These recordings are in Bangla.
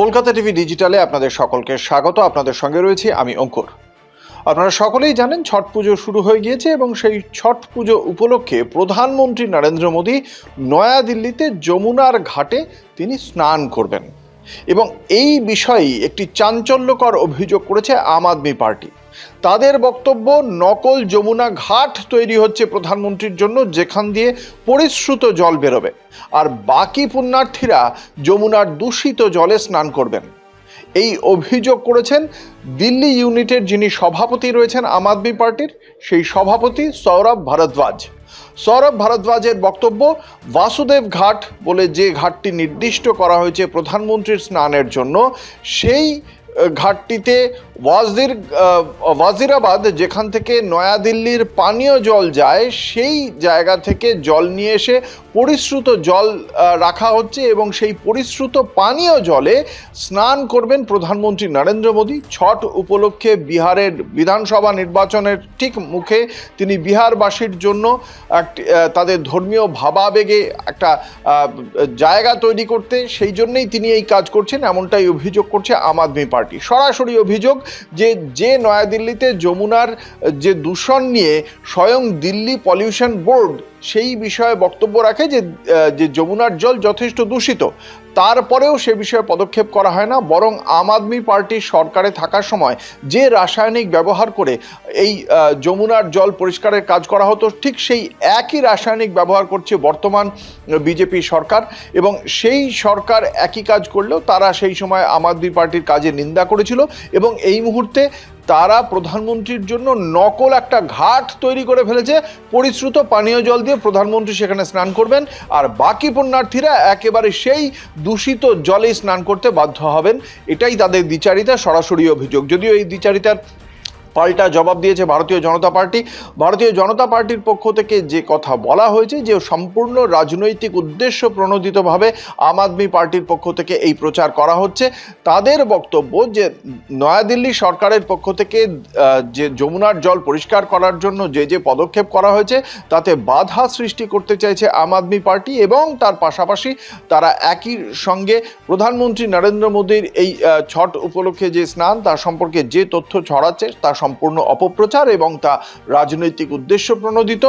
কলকাতা টিভি ডিজিটালে আপনাদের সকলকে স্বাগত। আপনাদের সঙ্গে রয়েছি আমি অঙ্কুর। আপনারা সকলেই জানেন ছট পুজো শুরু হয়ে গিয়েছে এবং সেই ছট পুজো উপলক্ষে প্রধানমন্ত্রী নরেন্দ্র মোদী নয়াদিল্লিতে যমুনার ঘাটে তিনি স্নান করবেন। এবং এই বিষয়েই একটি চাঞ্চল্যকর অভিযোগ করেছে আম আদমি পার্টি। তাদের বক্তব্য, নকল যমুনা ঘাট তৈরি হচ্ছে প্রধানমন্ত্রীর জন্য, যেখান দিয়ে পরিশ্রুত জল বেরোবে। আর বাকি পুণ্যার্থীরা যমুনার দূষিত জলে স্নান করবেন। এই অভিযোগ করেছেন দিল্লি ইউনিটের যিনি সভাপতি রয়েছেন আম আদমি পার্টির, সেই সভাপতি সৌরভ ভারদ্বাজ। সৌরভ ভারদ্বাজের বক্তব্য, বাসুদেব ঘাট বলে যে ঘাটটি নির্দিষ্ট করা হয়েছে প্রধানমন্ত্রীর স্নানের জন্য, সেই ঘাটটিতে ওয়াজির ওয়াজিরাবাদ, যেখান থেকে নয়াদিল্লির পানীয় জল যায়, সেই জায়গা থেকে জল নিয়ে এসে পরিশ্রুত জল রাখা হচ্ছে এবং সেই পরিশ্রুত পানীয় জলে স্নান করবেন প্রধানমন্ত্রী নরেন্দ্র মোদী। ছট উপলক্ষে বিহারের বিধানসভা নির্বাচনের ঠিক মুখে তিনি বিহারবাসীর জন্য একটি তাদের ধর্মীয় ভাবাবেগে একটা জায়গা তৈরি করতে, সেই জন্যই তিনি এই কাজ করছেন, এমনটাই অভিযোগ করছে আম আদমি পার্টি। সরাসরি অভিযোগ যে যে নয়াদিল্লিতে যমুনার, যে দূষণ নিয়ে স্বয়ং দিল্লি পলিউশন বোর্ড সেই বিষয়ে বক্তব্য রাখে যে যে যমুনার জল যথেষ্ট দূষিত। তারপরেও সে বিষয়ে পদক্ষেপ করা হয় না, বরং আম আদমি পার্টি সরকারে থাকার সময় যে রাসায়নিক ব্যবহার করে এই যমুনার জল পরিষ্কারের কাজ করা হতো, ঠিক সেই একই রাসায়নিক ব্যবহার করছে বর্তমান বিজেপি সরকার এবং সেই সরকার একই কাজ করলেও তারা সেই সময় আম আদমি পার্টির কাজে নিন্দা করেছিল এবং এই মুহূর্তে তারা প্রধানমন্ত্রীর জন্য নকল একটা ঘাট তৈরি করে ফেলেছে। পরিশ্রুত পানীয় জল দিয়ে প্রধানমন্ত্রী সেখানে স্নান করবেন আর বাকি পুণ্যার্থীরা একেবারে সেই দূষিত জলেই স্নান করতে বাধ্য হবেন। এটাই তাদের দ্বিচারিতা, সরাসরি অভিযোগ। যদিও এই দ্বিচারিতার পাল্টা জবাব দিয়েছে ভারতীয় জনতা পার্টি। ভারতীয় জনতা পার্টির পক্ষ থেকে যে কথা বলা হয়েছে, যে সম্পূর্ণ রাজনৈতিক উদ্দেশ্য প্রণোদিতভাবে আম আদমি পার্টির পক্ষ থেকে এই প্রচার করা হচ্ছে। তাদের বক্তব্য যে নয়াদিল্লি সরকারের পক্ষ থেকে যে যমুনার জল পরিষ্কার করার জন্য যে যে পদক্ষেপ করা হয়েছে, তাতে বাধা সৃষ্টি করতে চাইছে আম আদমি পার্টি এবং তার পাশাপাশি তারা একই সঙ্গে প্রধানমন্ত্রী নরেন্দ্র মোদীর এই ছট উপলক্ষে যে স্নান, তার সম্পর্কে যে তথ্য ছড়াচ্ছে, তা সম্পূর্ণ অপপ্রচার এবং তা রাজনৈতিক উদ্দেশ্য প্রণোদিত।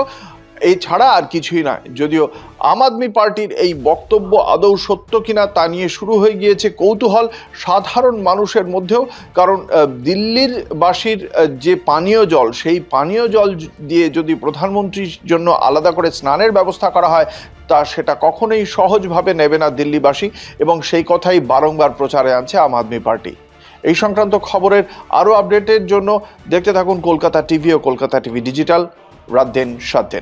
এছাড়া আর কিছুই নয়। যদিও আম আদমি পার্টির এই বক্তব্য আদৌ সত্য কিনা তা নিয়ে শুরু হয়ে গিয়েছে কৌতূহল সাধারণ মানুষের মধ্যেও। কারণ দিল্লির বাসীর যে পানীয় জল, সেই পানীয় জল দিয়ে যদি প্রধানমন্ত্রীর জন্য আলাদা করে স্নানের ব্যবস্থা করা হয়, তা সেটা কখনোই সহজভাবে নেবে না দিল্লিবাসী এবং সেই কথাই বারংবার প্রচারে আনছে আম আদমি পার্টি। এই সংক্রান্ত খবরের আরও আপডেটের জন্য দেখতে থাকুন কলকাতা টিভি ও কলকাতা টিভি ডিজিটাল। রাত দিন, সাত দিন।